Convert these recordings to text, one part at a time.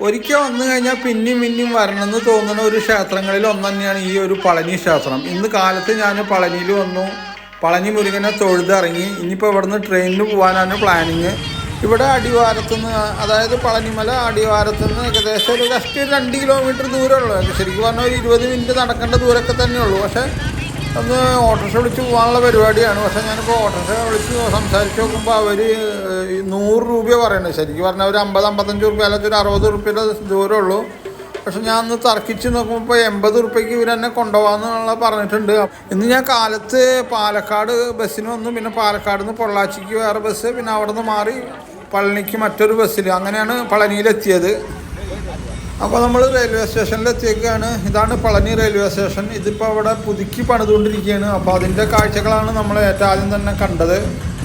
ഒരിക്കൽ വന്നു കഴിഞ്ഞാൽ പിന്നെയും പിന്നെയും വരണമെന്ന് തോന്നുന്ന ഒരു ക്ഷേത്രങ്ങളിൽ ഒന്ന് തന്നെയാണ് ഈ ഒരു പളനി ക്ഷേത്രം. ഇന്ന് കാലത്ത് ഞാൻ പളനിയിൽ വന്നു. പളനി മുരുകനെ തൊഴുതിറങ്ങി. ഇനിയിപ്പോൾ ഇവിടുന്ന് ട്രെയിനിൽ പോകാനാണ് പ്ലാനിങ്. ഇവിടെ അടിവാരത്തുനിന്ന് അതായത് പളനിമല അടിവാരത്തുനിന്ന് ഏകദേശം ഒരു ജസ്റ്റ് രണ്ട് കിലോമീറ്റർ ദൂരമുള്ളൂ. ശരിക്കും പറഞ്ഞാൽ ഒരു ഇരുപത് മിനിറ്റ് നടക്കേണ്ട ദൂരമൊക്കെ തന്നെയുള്ളൂ. പക്ഷേ ഒന്ന് ഓട്ടോറിക്ഷ വിളിച്ച് പോകാനുള്ള പരിപാടിയാണ്. പക്ഷെ ഞാനിപ്പോൾ ഓട്ടോറിക്ഷ വിളിച്ച് സംസാരിച്ച് നോക്കുമ്പോൾ അവർ നൂറ് രൂപ പറയുന്നത് ശരിക്കും പറഞ്ഞാൽ ഒരു അമ്പത് അമ്പത്തഞ്ച് റുപ്യ അല്ലെങ്കിൽ ഒരു അറുപത് റുപ്യയുടെ ദൂരമുള്ളൂ. പക്ഷെ ഞാൻ ഒന്ന് തർക്കിച്ച് നോക്കുമ്പോൾ എൺപത് റുപ്യക്ക് ഇവർ എന്നെ കൊണ്ടുപോകാന്നുള്ള പറഞ്ഞിട്ടുണ്ട്. ഇന്ന് ഞാൻ കാലത്ത് പാലക്കാട് ബസ്സിന് വന്നു. പിന്നെ പാലക്കാട് നിന്ന് പൊള്ളാച്ചിക്ക് വേറെ ബസ്. പിന്നെ അവിടെ നിന്ന് മാറി പളനിക്ക് മറ്റൊരു ബസ്സിൽ അങ്ങനെയാണ് പളനിയിലെത്തിയത്. അപ്പോൾ നമ്മൾ റെയിൽവേ സ്റ്റേഷനിൽ എത്തിയേക്കാണ്. ഇതാണ് പളനി റെയിൽവേ സ്റ്റേഷൻ ഇതിപ്പോൾ അവിടെ പുതുക്കി പണിതുകൊണ്ടിരിക്കുകയാണ് അപ്പോൾ അതിന്റെ കാഴ്ചകളാണ് നമ്മൾ ഏറ്റവും ആദ്യം തന്നെ കണ്ടത്.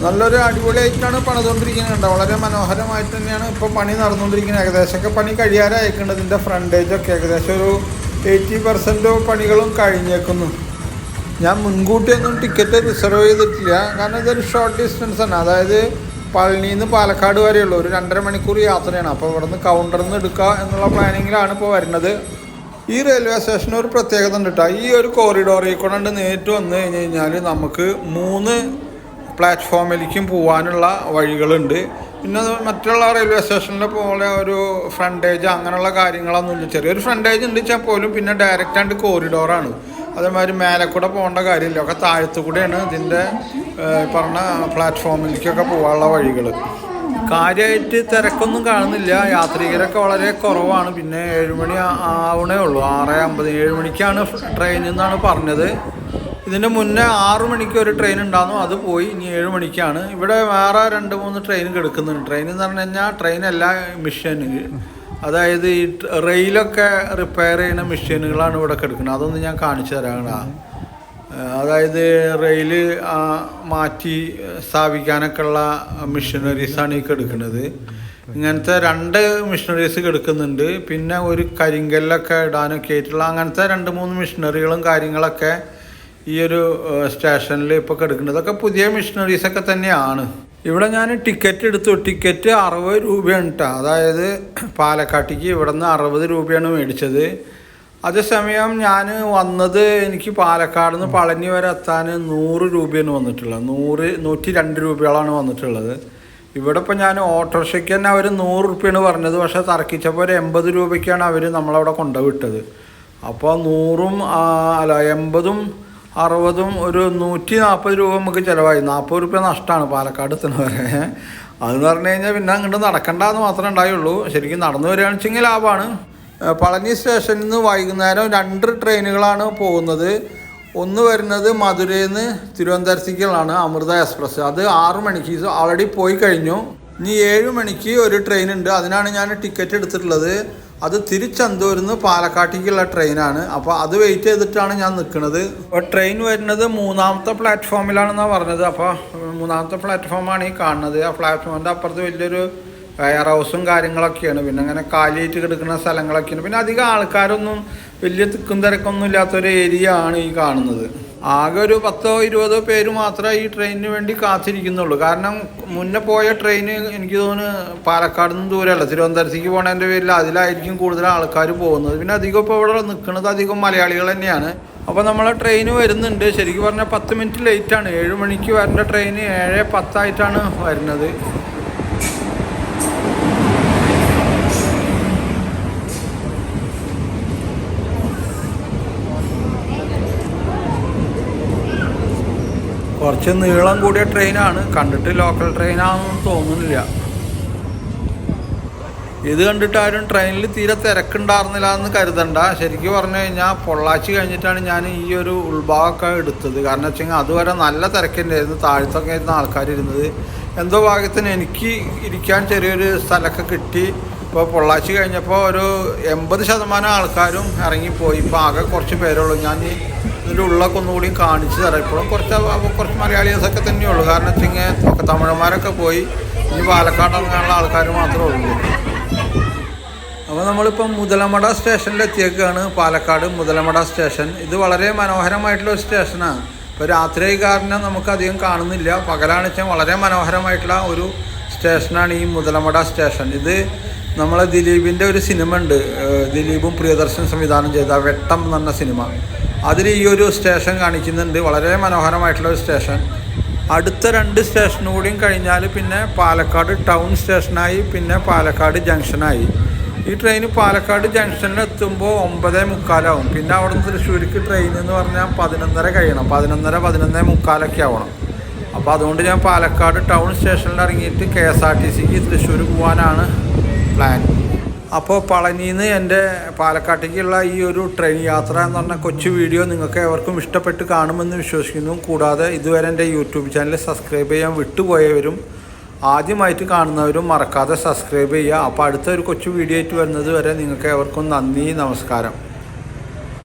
നല്ലൊരു അടിപൊളിയായിട്ടാണ് പണിതുകൊണ്ടിരിക്കുന്നത് വളരെ മനോഹരമായിട്ട് തന്നെയാണ് ഇപ്പോൾ പണി നടന്നുകൊണ്ടിരിക്കുന്നത്. ഏകദേശമൊക്കെ പണി കഴിയാറായിട്ടുണ്ട്. ഇതിന്റെ ഫ്രണ്ടേജൊക്കെ ഏകദേശം ഒരു എയ്റ്റി പെർസെന്റ് പണികളും കഴിഞ്ഞേക്കുന്നു. ഞാൻ മുൻകൂട്ടിയൊന്നും ടിക്കറ്റ് റിസർവ് ചെയ്തിട്ടില്ല. കാരണം ഇതൊരു ഷോർട്ട് ഡിസ്റ്റൻസ് ആണ്. അതായത് പളനിയിൽ നിന്ന് പാലക്കാട് വരെയുള്ളൂ. ഒരു രണ്ടര മണിക്കൂർ യാത്രയാണ്. അപ്പോൾ ഇവിടുന്ന് കൗണ്ടറിൽ നിന്ന് എടുക്കുക എന്നുള്ള പ്ലാനിങ്ങിലാണ് ഇപ്പോൾ വരുന്നത്. ഈ റെയിൽവേ സ്റ്റേഷന് ഒരു പ്രത്യേകത ഉണ്ട് കേട്ടോ ഈ ഒരു കോറിഡോറിൽ കൂടെ നേരിട്ട് വന്നു കഴിഞ്ഞ് കഴിഞ്ഞാൽ നമുക്ക് മൂന്ന് പ്ലാറ്റ്ഫോമിലേക്കും പോകാനുള്ള വഴികളുണ്ട്. പിന്നെ മറ്റുള്ള റെയിൽവേ സ്റ്റേഷനിലെ പോലെ ഒരു ഫ്രണ്ടേജ് അങ്ങനെയുള്ള കാര്യങ്ങളൊന്നുമില്ല. ചെറിയൊരു ഫ്രണ്ടേജ് ഉണ്ട് വെച്ചാൽ പോലും പിന്നെ ഡയറക്റ്റ് ആയിട്ട് കോറിഡോറാണ് അതേമാതിരി മേലെ കൂടെ പോകേണ്ട കാര്യമില്ല. ഒക്കെ താഴത്തു കൂടെയാണ് ഇതിന്റെ പറഞ്ഞ പ്ലാറ്റ്ഫോമിലേക്കൊക്കെ പോകാനുള്ള വഴികൾ. കാര്യമായിട്ട് തിരക്കൊന്നും കാണുന്നില്ല. യാത്രികരൊക്കെ വളരെ കുറവാണ്. പിന്നെ ഏഴുമണി ആവണേ ഉള്ളൂ. ആറ് അമ്പത് ഏഴ് മണിക്കാണ് ട്രെയിൻ എന്നാണ് പറഞ്ഞത്. ഇതിന് മുന്നേ ആറു മണിക്ക് ഒരു ട്രെയിൻ ഉണ്ടായിരുന്നു. അത് പോയി ഇനി ഏഴ് മണിക്കാണ്. ഇവിടെ വേറെ രണ്ട് മൂന്ന് ട്രെയിൻ കിടക്കുന്നുണ്ട്. ട്രെയിൻ എന്ന് പറഞ്ഞു കഴിഞ്ഞാൽ ട്രെയിൻ അല്ല മിഷൻ അതായത് ഈ റെയിലൊക്കെ റിപ്പയർ ചെയ്യുന്ന മെഷീനുകളാണ് ഇവിടെ കിടക്കുന്നത്. അതൊന്ന് ഞാൻ കാണിച്ചു തരാം അതായത് റെയിൽ മാറ്റി സ്ഥാപിക്കാനൊക്കെ ഉള്ള മെഷീനറീസാണ് ഈ കിടക്കുന്നത്. ഇങ്ങനത്തെ രണ്ട് മെഷീനറീസ് കിടക്കുന്നുണ്ട്. പിന്നെ ഒരു കരിങ്കല്ലൊക്കെ ഇടാനൊക്കെ ആയിട്ടുള്ള അങ്ങനത്തെ രണ്ട് മൂന്ന് മെഷീനറികളും കാര്യങ്ങളൊക്കെ ഈ ഒരു സ്റ്റേഷനിൽ ഇപ്പോൾ കിടക്കുന്നത്. അതൊക്കെ പുതിയ മെഷീനറീസൊക്കെ തന്നെയാണ്. ഇവിടെ ഞാൻ ടിക്കറ്റ് എടുത്തു. ടിക്കറ്റ് അറുപത് രൂപയാണ് കേട്ടോ അതായത് പാലക്കാട്ടേക്ക് ഇവിടെ നിന്ന് അറുപത് രൂപയാണ് മേടിച്ചത്. അതേസമയം ഞാൻ വന്നത് എനിക്ക് പാലക്കാട് നിന്ന് പളനി വരെ എത്താൻ നൂറ് രൂപയാണ് വന്നിട്ടുള്ളത്. നൂറ് നൂറ്റി രണ്ട് രൂപയോളാണ് വന്നിട്ടുള്ളത്. ഇവിടെ ഇപ്പോൾ ഞാൻ ഓട്ടോറിക്ഷയ്ക്ക് തന്നെ അവർ നൂറ് റുപ്യാണ് പറഞ്ഞത്. പക്ഷേ തർക്കിച്ചപ്പോൾ ഒരു എൺപത് രൂപയ്ക്കാണ് അവർ നമ്മളവിടെ കൊണ്ടുവിട്ടത്. അപ്പോൾ നൂറും അല്ല എൺപതും അറുപതും ഒരു നൂറ്റി നാൽപ്പത് രൂപ നമുക്ക് ചിലവായി. നാൽപ്പത് രൂപ നഷ്ടമാണ് പാലക്കാട് എത്തുന്ന വരെ അതെന്ന് പറഞ്ഞു കഴിഞ്ഞാൽ പിന്നെ അങ്ങോട്ട് നടക്കണ്ടെന്ന് മാത്രമേ ഉണ്ടായുള്ളൂ. ശരിക്കും നടന്നു വരികയാണെന്ന് വെച്ചെങ്കിൽ ലാഭമാണ് പളനി സ്റ്റേഷനിൽ നിന്ന് വൈകുന്നേരം രണ്ട് ട്രെയിനുകളാണ് പോകുന്നത്. ഒന്ന് വരുന്നത് മധുരയിൽ നിന്ന് തിരുവനന്തപുരത്തേക്കുള്ളതാണ് അമൃത എക്സ്പ്രസ്. അത് ആറ് മണിക്ക് ഓൾറെഡി പോയി കഴിഞ്ഞു. ഇനി ഏഴ് മണിക്ക് ഒരു ട്രെയിൻ ഉണ്ട് അതിനാണ് ഞാൻ ടിക്കറ്റ് എടുത്തിട്ടുള്ളത്. അത് തിരുച്ചന്തൂരിൽ നിന്ന് പാലക്കാട്ടേക്കുള്ള ട്രെയിനാണ്. അപ്പോൾ അത് വെയിറ്റ് ചെയ്തിട്ടാണ് ഞാൻ നിൽക്കുന്നത് അപ്പോൾ ട്രെയിൻ വരുന്നത് മൂന്നാമത്തെ പ്ലാറ്റ്ഫോമിലാണെന്നാണ് പറഞ്ഞത്. അപ്പോൾ മൂന്നാമത്തെ പ്ലാറ്റ്ഫോമാണ് ഈ കാണുന്നത്. ആ പ്ലാറ്റ്ഫോമിന്റെ അപ്പുറത്ത് വലിയൊരു വെയർ ഹൗസും കാര്യങ്ങളൊക്കെയാണ്. പിന്നെ അങ്ങനെ കാലിയായിട്ട് കിടക്കുന്ന സ്ഥലങ്ങളൊക്കെയാണ്. പിന്നെ അധികം ആൾക്കാരൊന്നും വലിയ തിക്കും തിരക്കൊന്നും ഇല്ലാത്തൊരു ഏരിയ ആണ് ഈ കാണുന്നത്. ആകെ ഒരു പത്തോ ഇരുപതോ പേര് മാത്രമേ ഈ ട്രെയിനിന് വേണ്ടി കാത്തിരിക്കുന്നുള്ളൂ. കാരണം മുന്നേ പോയ ട്രെയിൻ എനിക്ക് തോന്നുന്നു പാലക്കാട് നിന്ന് ദൂരമല്ല. തിരുവനന്തപുരത്തേക്ക് പോണതിന്റെ പേരിൽ അതിലായിരിക്കും കൂടുതൽ ആൾക്കാർ പോകുന്നത്. പിന്നെ അധികം ഇപ്പോൾ ഇവിടെ നിൽക്കുന്നത് അധികം മലയാളികൾ തന്നെയാണ്. അപ്പോൾ നമ്മളെ ട്രെയിൻ വരുന്നുണ്ട്. ശരിക്കും പറഞ്ഞാൽ പത്ത് മിനിറ്റ് ലേറ്റാണ് ഏഴ് മണിക്ക് വരേണ്ട ട്രെയിൻ ഏഴ് പത്തായിട്ടാണ് വരുന്നത്. കുറച്ച് നീളം കൂടിയ ട്രെയിനാണ്. കണ്ടിട്ട് ലോക്കൽ ട്രെയിനാണെന്ന് തോന്നുന്നില്ല. ഇത് കണ്ടിട്ട് ആരും ട്രെയിനിൽ തീരെ തിരക്കുണ്ടായിരുന്നില്ല എന്ന് കരുതണ്ട. ശരിക്കും പറഞ്ഞു കഴിഞ്ഞാൽ പൊള്ളാച്ചി കഴിഞ്ഞിട്ടാണ് ഞാൻ ഈ ഒരു ഉൾഭാഗമൊക്കെ എടുത്തത്. കാരണം വെച്ചാൽ അതുവരെ നല്ല തിരക്കുണ്ടായിരുന്നു. താഴത്തൊക്കെ ആയിരുന്നു ആൾക്കാരിരുന്നത്. എന്തോ ഭാഗത്തിന് എനിക്ക് ഇരിക്കാൻ ചെറിയൊരു സ്ഥലമൊക്കെ കിട്ടി. ഇപ്പോൾ പൊള്ളാച്ചി കഴിഞ്ഞപ്പോൾ ഒരു എൺപത് ശതമാനം ആൾക്കാരും ഇറങ്ങിപ്പോയി. ഇപ്പോൾ ആകെ കുറച്ച് പേരുള്ളൂ ഞാൻ ഇതിന്റെ ഉള്ളൊക്കെ ഒന്നുകൂടി കാണിച്ചു തരാം. ഇപ്പോഴും കുറച്ച് കുറച്ച് മലയാളീസൊക്കെ തന്നെയുള്ളൂ. കാരണം വെച്ചെങ്കിൽ ഒക്കെ തമിഴന്മാരൊക്കെ പോയി ഇനി പാലക്കാട് ഇറങ്ങാനുള്ള ആൾക്കാർ മാത്രമേ ഉള്ളൂ. അപ്പോൾ നമ്മളിപ്പം മുതലമട സ്റ്റേഷനിലെത്തിയേക്കാണ്. പാലക്കാട് മുതലമട സ്റ്റേഷൻ. ഇത് വളരെ മനോഹരമായിട്ടുള്ള ഒരു സ്റ്റേഷനാണ്. ഇപ്പോൾ രാത്രി കാരണം നമുക്കധികം കാണുന്നില്ല. പകലാണ് വളരെ മനോഹരമായിട്ടുള്ള ഒരു സ്റ്റേഷനാണ് ഈ മുതലമട സ്റ്റേഷൻ. ഇത് നമ്മളെ ദിലീപിന്റെ ഒരു സിനിമ ഉണ്ട്. ദിലീപും പ്രിയദർശൻ സംവിധാനം ചെയ്ത വെട്ടം എന്ന സിനിമ. അതിൽ ഈ ഒരു സ്റ്റേഷൻ കാണിക്കുന്നുണ്ട്. വളരെ മനോഹരമായിട്ടുള്ള ഒരു സ്റ്റേഷൻ അടുത്ത രണ്ട് സ്റ്റേഷനും കൂടിയും കഴിഞ്ഞാൽ പിന്നെ പാലക്കാട് ടൗൺ സ്റ്റേഷനായി പിന്നെ പാലക്കാട് ജംഗ്ഷനായി ഈ ട്രെയിൻ പാലക്കാട് ജംഗ്ഷനിൽ എത്തുമ്പോൾ ഒമ്പതേ മുക്കാലാവും. പിന്നെ അവിടെ നിന്ന് തൃശ്ശൂർക്ക് ട്രെയിൻ എന്ന് പറഞ്ഞാൽ പതിനൊന്നര കഴിയണം. പതിനൊന്നര പതിനൊന്നേ മുക്കാലൊക്കെ ആവണം. അപ്പോൾ അതുകൊണ്ട് ഞാൻ പാലക്കാട് ടൗൺ സ്റ്റേഷനിൽ ഇറങ്ങിയിട്ട് കെ എസ് ആർ ടി സിക്ക് തൃശ്ശൂർ പോകാനാണ് പ്ലാൻ അപ്പോൾ പളനിയിൽ നിന്ന് എന്റെ പാലക്കാട്ടേക്കുള്ള ഈ ഒരു ട്രെയിൻ യാത്ര എന്ന് പറഞ്ഞ കൊച്ചു വീഡിയോ നിങ്ങൾക്ക് എവർക്കും ഇഷ്ടപ്പെട്ട് കാണുമെന്ന് വിശ്വസിക്കുന്നു. കൂടാതെ ഇതുവരെ എന്റെ യൂട്യൂബ് ചാനൽ സബ്സ്ക്രൈബ് ചെയ്യാൻ വിട്ടുപോയവരും ആദ്യമായിട്ട് കാണുന്നവരും മറക്കാതെ സബ്സ്ക്രൈബ് ചെയ്യുക. അപ്പോൾ അടുത്ത ഒരു കൊച്ചു വീഡിയോ ആയിട്ട് വരുന്നത് വരെ നിങ്ങൾക്ക് എവർക്കും നന്ദി നമസ്കാരം.